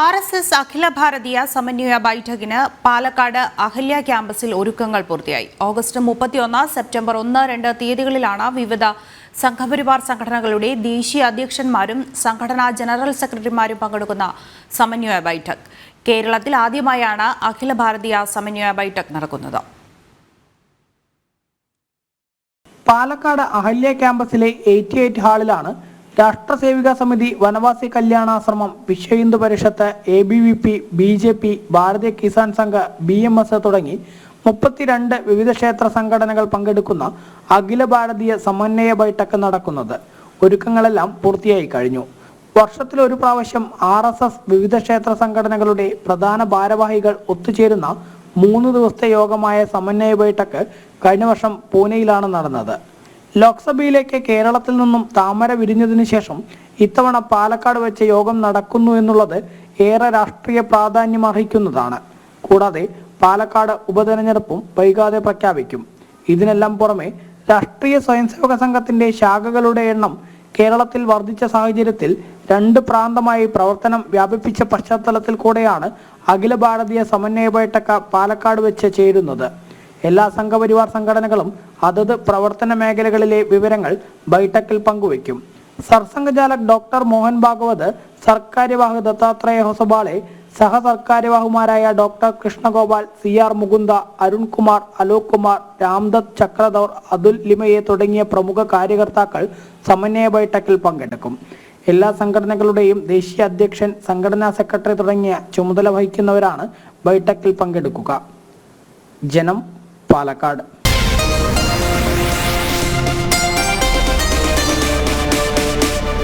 R S S അഖില ഭാരതീയ സമന്വയ ബൈഠക്കിന് പാലക്കാട് അഹല്യ ക്യാമ്പസിൽ ഒരുക്കങ്ങൾ പൂർത്തിയായി. ഓഗസ്റ്റ് മുപ്പത്തിയൊന്ന് സെപ്റ്റംബർ ഒന്ന് രണ്ട് തീയതികളിലാണ് വിവിധ സംഘപരിവാർ സംഘടനകളുടെ ദേശീയ അധ്യക്ഷന്മാരും സംഘടനാ ജനറൽ സെക്രട്ടറിമാരും പങ്കെടുക്കുന്ന സമന്വയ ബൈഠക്. കേരളത്തിൽ ആദ്യമായാണ് അഖില ഭാരതീയ സമന്വയ ബൈഠക് നടക്കുന്നത്. പാലക്കാട് അഹല്യ ക്യാമ്പസിലെ eighty eight ഹാളിലാണ് Rashtrasevika Samiti Vanavasi Kalyanashram Vishwa Hindu Parishad A B V P B J P Bharatiya Kisan Sangh B M S തുടങ്ങി മുപ്പത്തിരണ്ട് വിവിധ ക്ഷേത്ര സംഘടനകൾ പങ്കെടുക്കുന്ന അഖില ഭാരതീയ സമന്വയ ബൈഠക്ക് നടക്കുന്നത്. ഒരുക്കങ്ങളെല്ലാം പൂർത്തിയായി കഴിഞ്ഞു. വർഷത്തിൽ ഒരു പ്രാവശ്യം ആർ എസ് എസ് വിവിധ ക്ഷേത്ര സംഘടനകളുടെ പ്രധാന ഭാരവാഹികൾ ഒത്തുചേരുന്ന മൂന്ന് ദിവസത്തെ യോഗമായ സമന്വയ ബൈഠക്ക് കഴിഞ്ഞ വർഷം പൂനെയിലാണ് നടന്നത്. ലോക്സഭയിലേക്ക് കേരളത്തിൽ നിന്നും താമര വിരിഞ്ഞതിനു ശേഷം ഇത്തവണ പാലക്കാട് വെച്ച് യോഗം നടക്കുന്നു എന്നുള്ളത് ഏറെ രാഷ്ട്രീയ പ്രാധാന്യം അർഹിക്കുന്നതാണ്. കൂടാതെ പാലക്കാട് ഉപതെരഞ്ഞെടുപ്പും വൈകാതെ പ്രഖ്യാപിക്കും. ഇതിനെല്ലാം പുറമെ രാഷ്ട്രീയ സ്വയംസേവക സംഘത്തിന്റെ ശാഖകളുടെ എണ്ണം കേരളത്തിൽ വർദ്ധിച്ച സാഹചര്യത്തിൽ രണ്ട് പ്രാന്തമായി പ്രവർത്തനം വ്യാപിപ്പിച്ച പശ്ചാത്തലത്തിൽ കൂടെയാണ് അഖില ഭാരതീയ സമന്വയ ബൈഠക്ക പാലക്കാട് വെച്ച് ചേരുന്നത്. എല്ലാ സംഘപരിവാർ സംഘടനകളും അതത് പ്രവർത്തന മേഖലകളിലെ വിവരങ്ങൾ ബൈഠക്കിൽ പങ്കുവയ്ക്കും. Sarsanghchalak doctor Mohan Bhagwat Sarkaryavah Dattatreya Hosabale സഹസർക്കാര്യവാഹുമാരായ doctor Krishnagopal C R Mukunda Arunkumar Alok Kumar Ramdutt Chakradhar Atul Limaye തുടങ്ങിയ പ്രമുഖ കാര്യകർത്താക്കൾ സമന്വയ ബൈഠക്കിൽ പങ്കെടുക്കും. എല്ലാ സംഘടനകളുടെയും ദേശീയ അധ്യക്ഷൻ സംഘടനാ സെക്രട്ടറി തുടങ്ങിയ ചുമതല വഹിക്കുന്നവരാണ് ബൈഠക്കിൽ പങ്കെടുക്കുക. ജനം പാലക്കാട്.